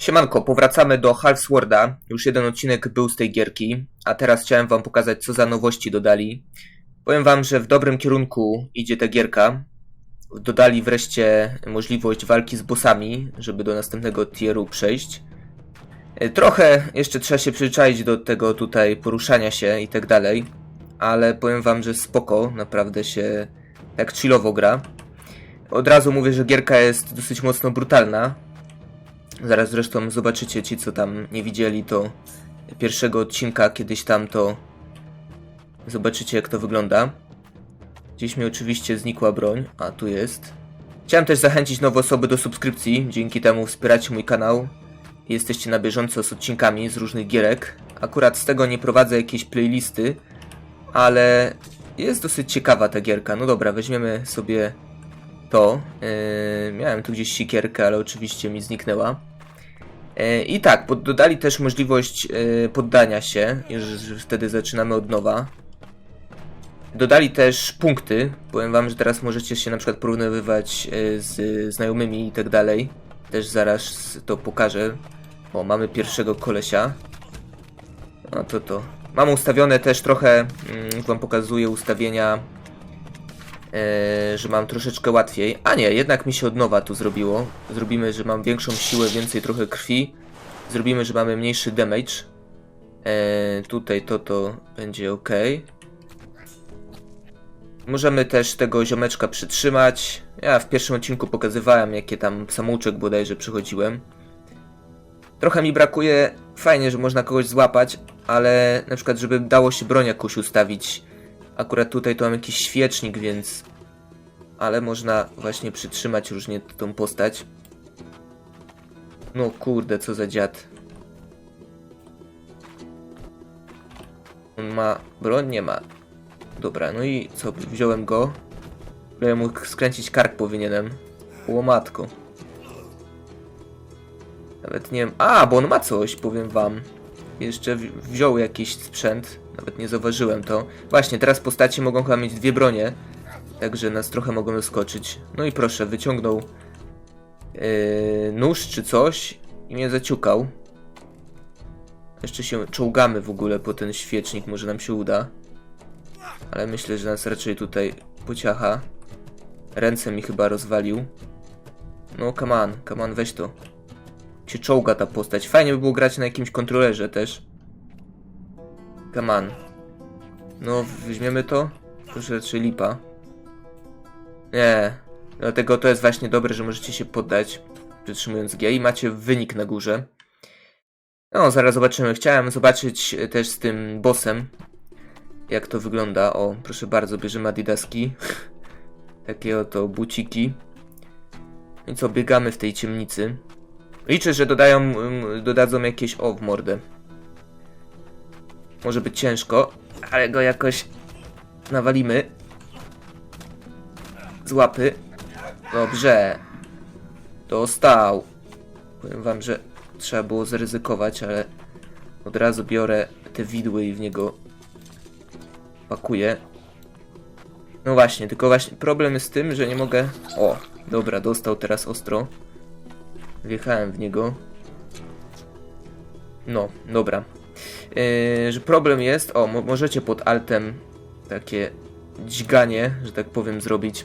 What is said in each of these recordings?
Siemanko, powracamy do Halfsworda. Już jeden odcinek był z tej gierki, a teraz chciałem wam pokazać, co za nowości dodali. Powiem wam, że w dobrym kierunku idzie ta gierka. Dodali wreszcie możliwość walki z bossami, żeby do następnego tieru przejść. E, Trochę jeszcze trzeba się przyzwyczaić do tego tutaj poruszania się i tak dalej, ale powiem wam, że spoko, naprawdę się tak chillowo gra. Od razu mówię, że gierka jest dosyć mocno brutalna, Zaraz zresztą zobaczycie ci, co tam nie widzieli, to pierwszego odcinka kiedyś tam to zobaczycie, jak to wygląda. Gdzieś mi oczywiście znikła broń, a tu jest. Chciałem też zachęcić nowe osoby do subskrypcji, dzięki temu wspieracie mój kanał jesteście na bieżąco z odcinkami z różnych gierek. Akurat z tego nie prowadzę jakiejś playlisty, ale jest dosyć ciekawa ta gierka. No dobra, weźmiemy sobie to. Yy, miałem tu gdzieś sikierkę, ale oczywiście mi zniknęła. Yy, I tak, dodali też możliwość yy, poddania się, że, wtedy zaczynamy od nowa. Dodali też punkty. Powiem wam, że teraz możecie się na przykład porównywać yy, z znajomymi i tak dalej. Też zaraz to pokażę. O, mamy pierwszego kolesia. No to to. Mam ustawione też trochę, mm, wam pokazuję ustawienia e, że mam troszeczkę łatwiej. A nie, jednak mi się od nowa tu zrobiło. Zrobimy, że mam większą siłę, więcej trochę krwi. Zrobimy, że mamy mniejszy damage. E, tutaj to to będzie ok. Możemy też tego ziomeczka przytrzymać. Ja w pierwszym odcinku pokazywałem, jakie tam samouczek bodajże przychodziłem. Trochę mi brakuje. Fajnie, że można kogoś złapać, ale na przykład, żeby dało się broń jakąś ustawić. Akurat tutaj to mam jakiś świecznik, więc... Ale można właśnie przytrzymać różnie tą postać. No kurde, co za dziad. On ma... Broń? Nie ma. Dobra, no i co? Wziąłem go. Ja mógł skręcić kark powinienem. Łomatko. Nawet nie wiem... A, bo on ma coś, powiem wam. Jeszcze wzi- wziął jakiś sprzęt. Nawet nie zauważyłem to. Właśnie, teraz postacie mogą chyba mieć dwie bronie. Także nas trochę mogą zaskoczyć. No i proszę, wyciągnął yy, nóż czy coś i mnie zaciukał. Jeszcze się czołgamy w ogóle po ten świecznik, może nam się uda. Ale myślę, że nas raczej tutaj pociacha. Ręce mi chyba rozwalił. No, come on, come on, weź to. Się czołga ta postać. Fajnie by było grać na jakimś kontrolerze też. Come on. No, weźmiemy to? Proszę, raczej lipa. Nie. Dlatego to jest właśnie dobre, że możecie się poddać, przytrzymując G i macie wynik na górze. No, zaraz zobaczymy. Chciałem zobaczyć też z tym bossem, jak to wygląda. O, proszę bardzo, bierzemy adidaski. Takie oto buciki. I co, biegamy w tej ciemnicy. Liczę, że dodają, ym, dodadzą jakieś o w mordę. Może być ciężko, ale go jakoś nawalimy. Z łapy. Dobrze. Dostał. Powiem wam, że trzeba było zaryzykować, ale od razu biorę te widły i w niego pakuję. No właśnie, tylko właśnie problem jest z tym, że nie mogę... O, dobra, dostał teraz ostro. Wjechałem w niego. No, dobra. Yy, że problem jest, o, mo możecie pod altem takie dźganie, że tak powiem, zrobić.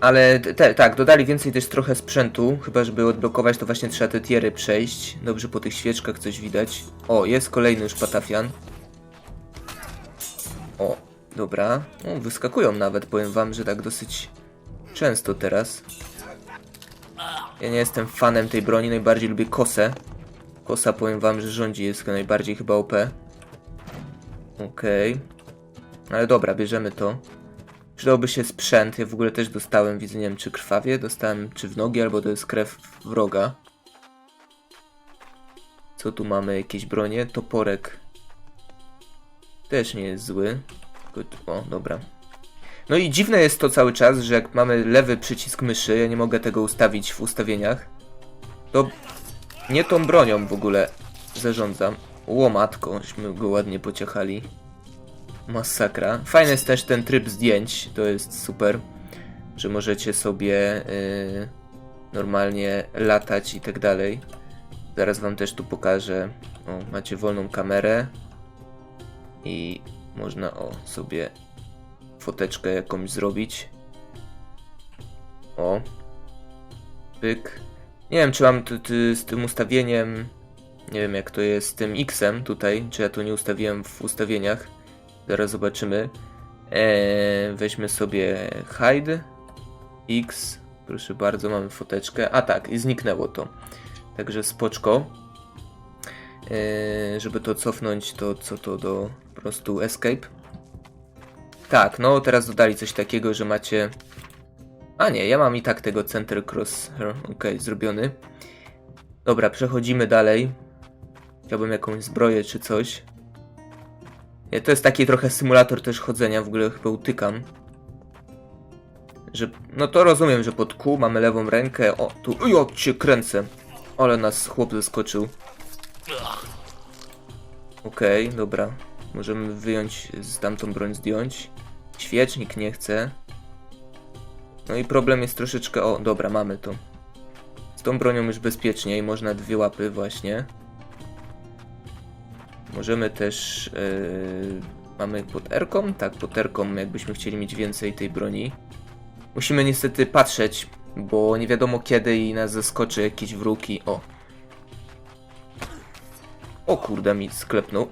Ale te, tak, dodali więcej też trochę sprzętu, chyba żeby odblokować to właśnie trzeba te tiery przejść. Dobrze po tych świeczkach coś widać. O, jest kolejny już patafian. O, dobra. O, wyskakują nawet, powiem wam, że tak dosyć często teraz. Ja nie jestem fanem tej broni, najbardziej lubię kosę. Kosa powiem wam, że rządzi jest najbardziej chyba OP. Okej. Ale dobra, bierzemy to. Przydałby się sprzęt, ja w ogóle też dostałem, widzę, nie wiem czy krwawie, dostałem czy w nogi, albo to jest krew wroga. Co tu mamy? Jakieś bronie? Toporek. Też nie jest zły. O, dobra. No i dziwne jest to cały czas, że jak mamy lewy przycisk myszy, ja nie mogę tego ustawić w ustawieniach, to nie tą bronią w ogóle zarządzam. Łomatko, żeśmy go ładnie pociechali. Masakra. Fajny jest też ten tryb zdjęć, to jest super, że możecie sobie yy, normalnie latać i tak dalej. Zaraz wam też tu pokażę. O, macie wolną kamerę i można o sobie foteczkę jakąś zrobić. O. Pyk. Nie wiem, czy mam z tym ustawieniem. Nie wiem, jak to jest z tym X-em tutaj. Czy ja to nie ustawiłem w ustawieniach. Zaraz zobaczymy. Eee, weźmy sobie hide. X. Proszę bardzo, mamy foteczkę. A tak, i zniknęło to. Także spoczko. Eee, żeby to cofnąć, to co to do po prostu escape. Tak, no teraz dodali coś takiego, że macie. A nie, ja mam i tak tego center crosshair. Ok, zrobiony. Dobra, przechodzimy dalej. Chciałbym jakąś zbroję czy coś. Nie, to jest taki trochę symulator też chodzenia, w ogóle chyba utykam. Że, no to rozumiem, że pod kół mamy lewą rękę. O, tu, uj, o, cię kręcę. Ale nas chłop zeskoczył. Okej, dobra. Możemy wyjąć, tamtą broń zdjąć. Świecznik nie chce. No i problem jest troszeczkę... O, dobra, mamy to. Z tą bronią już bezpieczniej, można dwie łapy właśnie. Możemy też... Yy, mamy pod erką? Tak, pod erką, jakbyśmy chcieli mieć więcej tej broni. Musimy niestety patrzeć, bo nie wiadomo kiedy i nas zaskoczy jakiś wróg i... O! O kurde, mi sklepnął.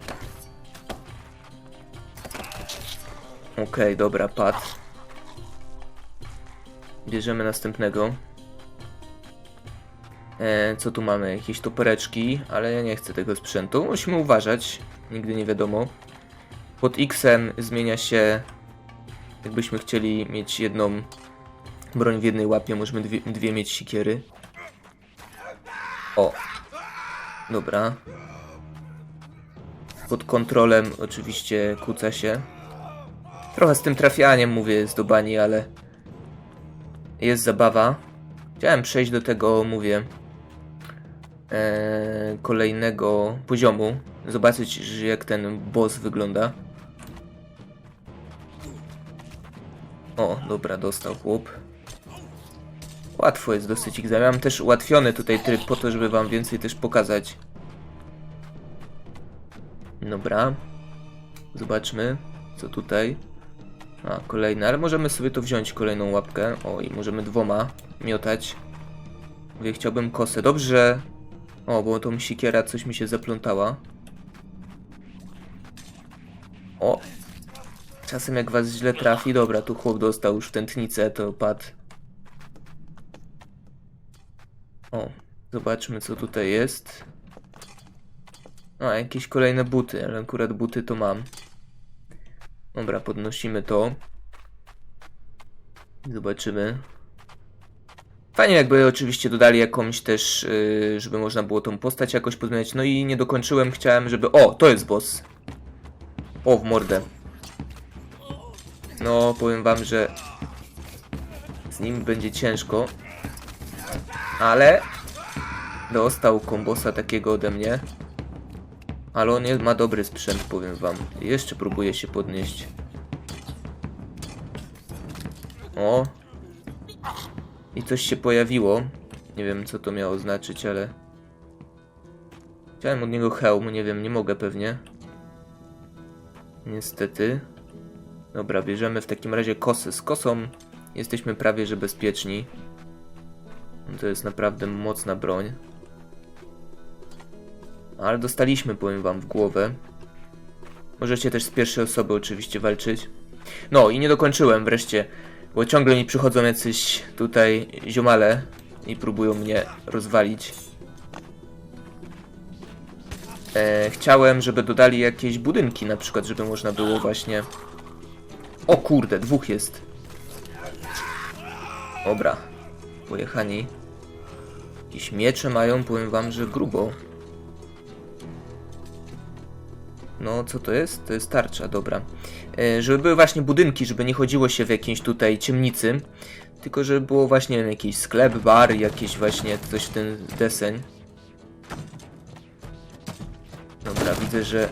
Okej, dobra, pad. Bierzemy następnego. E, co tu mamy? Jakieś topereczki, ale ja nie chcę tego sprzętu. Musimy uważać, nigdy nie wiadomo. Pod X-em zmienia się, jakbyśmy chcieli mieć jedną broń w jednej łapie, możemy dwie, dwie mieć sikiery. O, dobra. Pod kontrolem oczywiście kłóca się. Trochę z tym trafianiem mówię jest do bani, ale jest zabawa. Chciałem przejść do tego, mówię, e, kolejnego poziomu. Zobaczyć, jak ten boss wygląda. O, dobra, dostał chłop. Łatwo jest dosyć ich zamiast. Mam też ułatwiony tutaj tryb po to, żeby wam więcej też pokazać. Dobra. Zobaczmy, co tutaj. A, kolejne, ale możemy sobie to wziąć, kolejną łapkę. O, i możemy dwoma miotać. Mówię, chciałbym kosę. Dobrze. O, bo tą sikiera coś mi się zaplątała. O. Czasem jak was źle trafi, dobra, tu chłop dostał już w tętnicę, to padł. O, zobaczmy co tutaj jest. A, jakieś kolejne buty, ale akurat buty to mam. Dobra, podnosimy to. Zobaczymy. Fajnie jakby oczywiście dodali jakąś też, yy, żeby można było tą postać jakoś pozmieniać. No i nie dokończyłem, chciałem, żeby... O, to jest boss. O, w mordę. No, powiem wam, że z nim będzie ciężko. Ale dostał kombosa takiego ode mnie. Ale on ma dobry sprzęt, powiem wam. Jeszcze próbuje się podnieść. O. I coś się pojawiło. Nie wiem, co to miało znaczyć, ale... Chciałem od niego hełm, nie wiem, nie mogę pewnie. Niestety. Dobra, bierzemy w takim razie kosy. Z kosą jesteśmy prawie że bezpieczni. To jest naprawdę mocna broń. Ale dostaliśmy, powiem wam, w głowę. Możecie też z pierwszej osoby oczywiście walczyć. No i nie dokończyłem wreszcie, bo ciągle mi przychodzą jacyś tutaj ziomale i próbują mnie rozwalić. E, chciałem, żeby dodali jakieś budynki, na przykład, żeby można było właśnie... O kurde, dwóch jest. Dobra, pojechani. Jakieś miecze mają, powiem wam, że grubo. No, co to jest? To jest tarcza, dobra. E, żeby były właśnie budynki, żeby nie chodziło się w jakiejś tutaj ciemnicy, tylko żeby było właśnie jakiś sklep, bar, jakieś właśnie coś w ten deseń. Dobra, widzę, że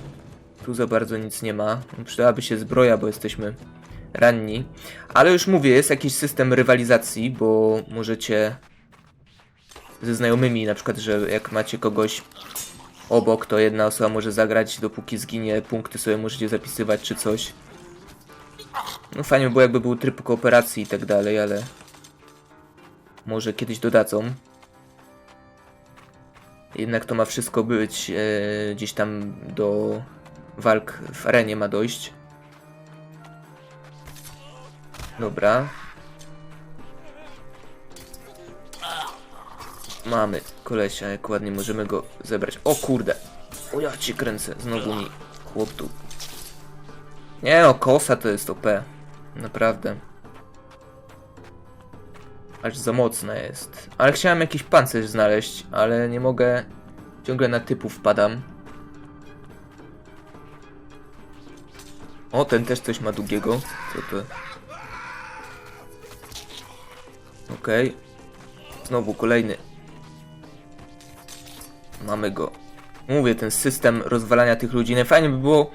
tu za bardzo nic nie ma. Przydałaby się zbroja, bo jesteśmy ranni. Ale już mówię, jest jakiś system rywalizacji, bo możecie ze znajomymi, na przykład, że jak macie kogoś obok, to jedna osoba może zagrać, dopóki zginie, punkty sobie możecie zapisywać czy coś. No fajnie by było jakby był tryb kooperacji i tak dalej, ale może kiedyś dodadzą. Jednak to ma wszystko być e, gdzieś tam do walk w arenie ma dojść. Dobra. Mamy kolesia, jak ładnie możemy go zebrać. O kurde! O ja ci kręcę, znowu mi chłop tu. Nie no, kosa to jest OP. Naprawdę. Aż za mocna jest. Ale chciałem jakiś pancerz znaleźć, ale nie mogę. Ciągle na typów wpadam. O, ten też coś ma długiego. Co to? Okej. Znowu kolejny. Mamy go. Mówię, ten system rozwalania tych ludzi. Najfajniej by było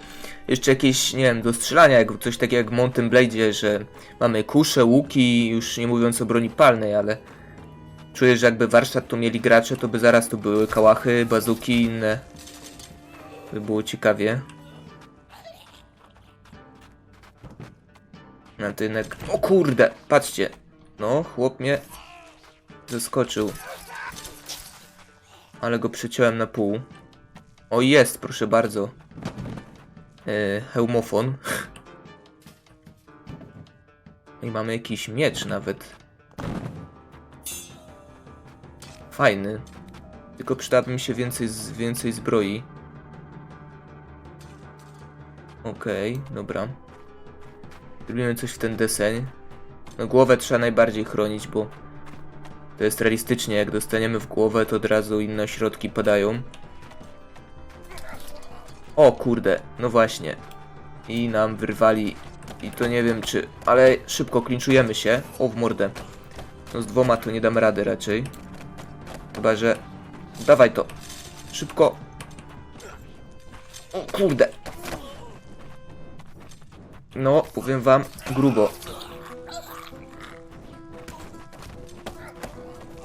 jeszcze jakieś, nie wiem, do strzelania, jak coś takiego jak w Mountain Blade, że mamy kusze, łuki, już nie mówiąc o broni palnej, ale czuję, że jakby warsztat tu mieli gracze, to by zaraz tu były kałachy, bazuki i inne. By było ciekawie. Na tynek. O kurde, patrzcie. No, chłop mnie zeskoczył. Ale go przyciąłem na pół. O jest, proszę bardzo. E, hełmofon. I mamy jakiś miecz nawet. Fajny. Tylko przydałaby mi się więcej, więcej zbroi. Okej, dobra. Zrobimy coś w ten deseń. No głowę trzeba najbardziej chronić, bo to jest realistycznie. Jak dostaniemy w głowę, to od razu inne środki padają. O kurde, no właśnie. I nam wyrwali. I to nie wiem czy. Ale szybko klinczujemy się. O w mordę. No z dwoma to nie dam rady raczej. Chyba, że. Dawaj to. Szybko. O kurde. No, powiem wam, grubo.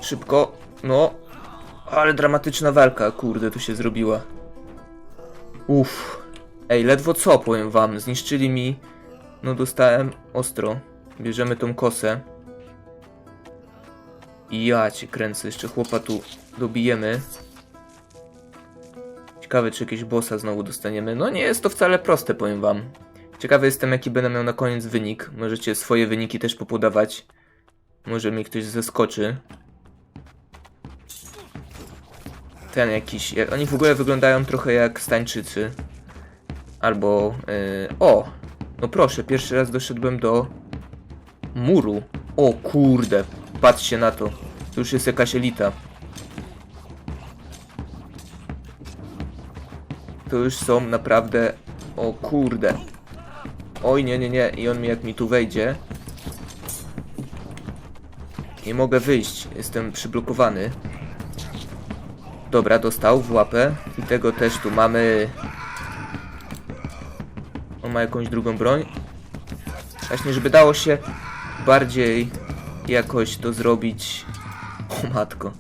Szybko. No. Ale dramatyczna walka, kurde, tu się zrobiła. Uff. Ej, ledwo co, powiem wam. Zniszczyli mi... No, dostałem ostro. Bierzemy tą kosę. I ja cię kręcę. Jeszcze chłopa tu dobijemy. Ciekawe, czy jakiegoś bossa znowu dostaniemy. No, nie jest to wcale proste, powiem wam. Ciekawy jestem, jaki będę miał na koniec wynik. Możecie swoje wyniki też popodawać. Może mi ktoś zeskoczy. Ten jakiś. jak- Oni w ogóle wyglądają trochę jak stańczycy. Albo. Yy, o! No proszę, pierwszy raz doszedłem do muru. O kurde, patrzcie na to. To już jest jakaś elita. To już są naprawdę. O kurde. Oj, nie, nie, nie. I on mi jak mi tu wejdzie. Nie mogę wyjść. Jestem przyblokowany. Dobra, dostał w łapę. I tego też tu mamy. On ma jakąś drugą broń. Właśnie, żeby dało się bardziej jakoś to zrobić. O matko.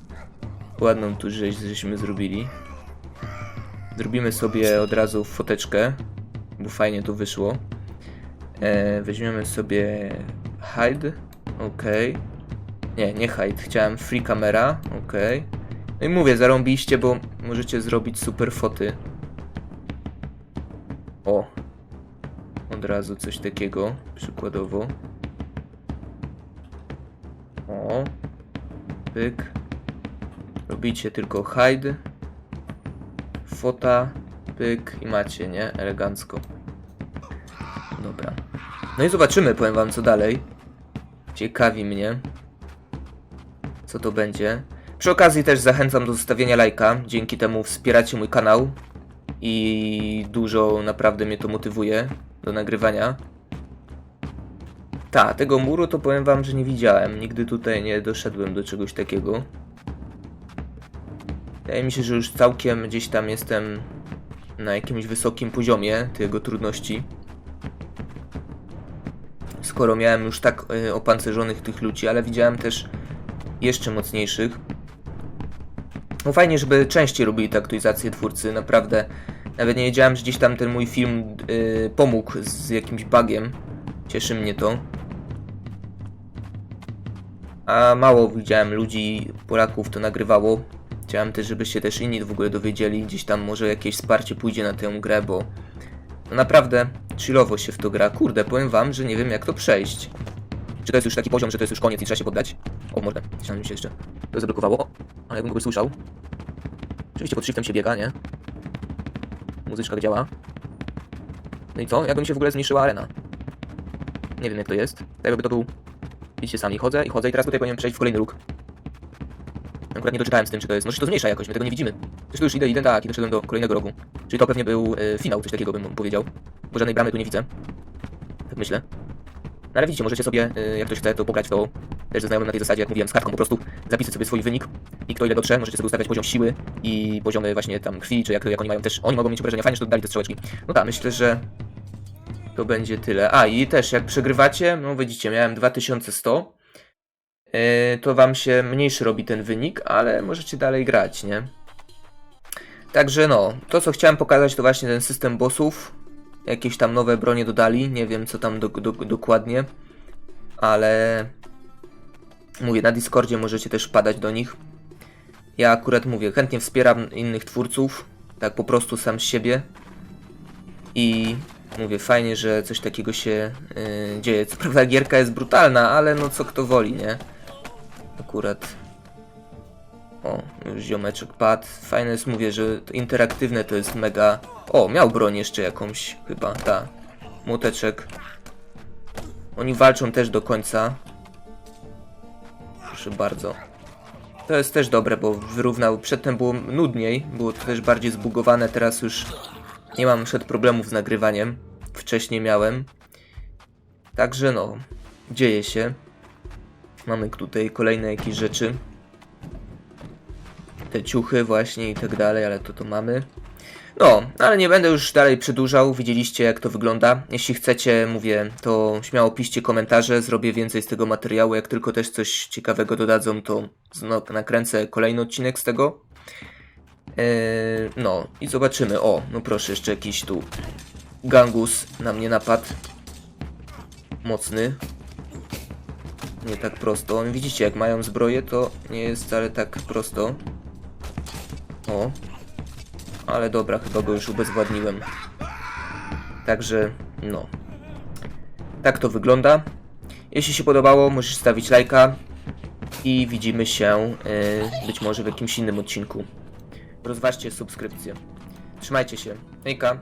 Ładną tu rzeź żeśmy zrobili. Zrobimy sobie od razu foteczkę, bo fajnie to wyszło. E, weźmiemy sobie hide. Ok. Nie, nie hide. Chciałem free camera. Ok. No i mówię, zarąbiście, bo możecie zrobić super foty. O. Od razu coś takiego, przykładowo. O. Pyk. Robicie tylko hide. Fota. Pyk i macie, nie? Elegancko. Dobra. No i zobaczymy, powiem wam co dalej. Ciekawi mnie. Co to będzie. Przy okazji też zachęcam do zostawienia lajka. Dzięki temu wspieracie mój kanał. I dużo naprawdę mnie to motywuje do nagrywania. Ta, tego muru to powiem wam, że nie widziałem. Nigdy tutaj nie doszedłem do czegoś takiego. Wydaje mi się, że już całkiem gdzieś tam jestem na jakimś wysokim poziomie tego trudności. Skoro miałem już tak y, opancerzonych tych ludzi, ale widziałem też jeszcze mocniejszych. No fajnie, żeby częściej robili te aktualizacje twórcy, naprawdę. Nawet nie wiedziałem, że gdzieś tam ten mój film yy, pomógł z jakimś bugiem. Cieszy mnie to. A mało widziałem ludzi, Polaków to nagrywało. Chciałem też, żebyście też inni w ogóle dowiedzieli. Gdzieś tam może jakieś wsparcie pójdzie na tę grę, bo no naprawdę chillowo się w to gra. Kurde, powiem wam, że nie wiem jak to przejść. Czy to jest już taki poziom, że to jest już koniec i trzeba się poddać? O mordę, chciałem się jeszcze to zablokowało. Ale jakbym kogoś słyszał. Oczywiście pod shiftem się biega, nie? Muzyczka działa. No i co? Jakby mi się w ogóle zmniejszyła arena. Nie wiem jak to jest. Tak jakby to był... Widzicie sami, chodzę i chodzę i teraz tutaj powinienem przejść w kolejny róg. Akurat nie doczytałem z tym, czy to jest... Może się to zmniejsza jakoś, my tego nie widzimy. Coś tu już idę, idę, tak, i doszedłem do kolejnego rogu. Czyli to pewnie był e, finał, coś takiego bym powiedział. Bo żadnej bramy tu nie widzę. Tak myślę. No ale widzicie, możecie sobie, e, jak ktoś chce, to pograć to też ze znajomym na tej zasadzie, jak mówiłem, z kartką po prostu zapisać sobie swój wynik i kto ile dotrze, możecie sobie ustawiać poziom siły i poziomy właśnie tam krwi, czy jak, jak oni mają też, oni mogą mieć obrażenia. Fajnie, że dodali te strzałeczki. No tak, myślę, że to będzie tyle. A i też jak przegrywacie, no widzicie, miałem 2100, yy, to wam się mniejszy robi ten wynik, ale możecie dalej grać, nie? Także no, to co chciałem pokazać to właśnie ten system bossów. Jakieś tam nowe bronie dodali, nie wiem co tam do, do, dokładnie, ale mówię, na Discordzie możecie też padać do nich. Ja akurat mówię, chętnie wspieram innych twórców, tak po prostu sam z siebie. I mówię, fajnie, że coś takiego się yy, dzieje. Co prawda gierka jest brutalna, ale no co kto woli, nie? Akurat. O, już ziomeczek padł. Fajne jest, mówię, że to interaktywne to jest mega... O, miał broń jeszcze jakąś, chyba, ta. Młoteczek. Oni walczą też do końca. Proszę bardzo. To jest też dobre, bo wyrównał. Przedtem było nudniej, było to też bardziej zbugowane, teraz już nie mam przed problemów z nagrywaniem. Wcześniej miałem. Także no, dzieje się. Mamy tutaj kolejne jakieś rzeczy. Te ciuchy właśnie i tak dalej, ale to to mamy. No, ale nie będę już dalej przedłużał. Widzieliście jak to wygląda. Jeśli chcecie, mówię, to śmiało piszcie komentarze. Zrobię więcej z tego materiału. Jak tylko też coś ciekawego dodadzą, to nakręcę kolejny odcinek z tego. Eee, no i zobaczymy. O, no proszę, jeszcze jakiś tu gangus na mnie napadł. Mocny. Nie tak prosto. Widzicie, jak mają zbroję, to nie jest wcale tak prosto. O, ale dobra, chyba go już ubezwładniłem. Także, no. Tak to wygląda. Jeśli się podobało, musisz stawić lajka. I widzimy się yy, być może w jakimś innym odcinku. Rozważcie subskrypcję. Trzymajcie się. Hejka.